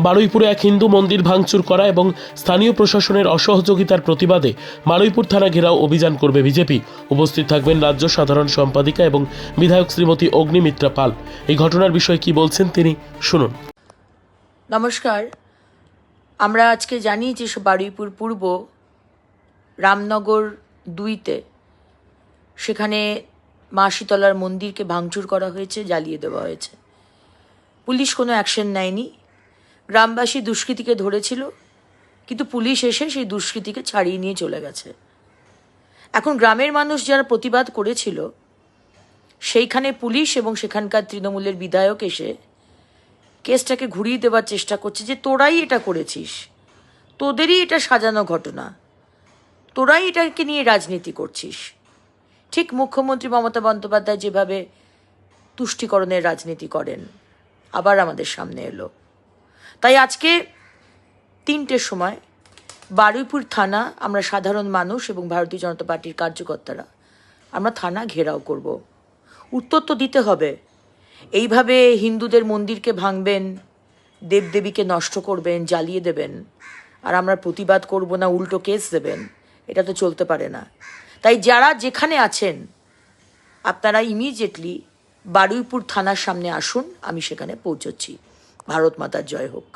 বারুইপুরে এক হিন্দু মন্দির ভাঙচুর করা এবং স্থানীয় প্রশাসনের অসহযোগিতার প্রতিবাদে বারুইপুর থানা ঘেরাও অভিযান করবে বিজেপি। উপস্থিত থাকবেন রাজ্য সাধারণ সম্পাদিকা এবং বিধায়ক শ্রীমতী অগ্নিমিত্রা পাল। এই ঘটনার বিষয়ে কি বলছেন তিনি, শুনুন। নমস্কার। আমরা আজকে জানি যে বারুইপুর পূর্ব রামনগর দুইতে সেখানে মা শীতলার মন্দিরকে ভাঙচুর করা হয়েছে, জ্বালিয়ে দেওয়া হয়েছে। পুলিশ কোনো অ্যাকশন নেয়নি। গ্রামবাসী দুষ্কৃতীকে ধরেছিল, কিন্তু পুলিশ এসে সেই দুষ্কৃতীকে ছাড়িয়ে নিয়ে চলে গেছে। এখন গ্রামের মানুষ যারা প্রতিবাদ করেছিল, সেইখানে পুলিশ এবং সেখানকার তৃণমূলের বিধায়ক এসে কেসটাকে ঘুরিয়ে দেওয়ার চেষ্টা করছে যে, তোরাই এটা করেছিস। তোদেরই এটা সাজানো ঘটনা। তোরাই এটাকে নিয়ে রাজনীতি করছিস। ঠিক মুখ্যমন্ত্রী মমতা বন্দ্যোপাধ্যায় যেভাবে তুষ্টিকরণের রাজনীতি করেন, আবার আমাদের সামনে এলো। তাই আজকে তিনটের সময় বারুইপুর থানা আমরা সাধারণ মানুষ এবং ভারতীয় জনতা পার্টির কার্যকর্তারা আমরা থানা ঘেরাও করব। উত্তর তো দিতে হবে। এইভাবে হিন্দুদের মন্দিরকে ভাঙবেন, দেবদেবীকে নষ্ট করবেন, জ্বালিয়ে দেবেন, আর আমরা প্রতিবাদ করব না, উল্টো কেস দেবেন, এটা তো চলতে পারে না। তাই যারা যেখানে আছেন, আপনারা ইমিডিয়েটলি বারুইপুর থানার সামনে আসুন, আমি সেখানে পৌঁছচ্ছি। ভারত মাতার জয় হোক।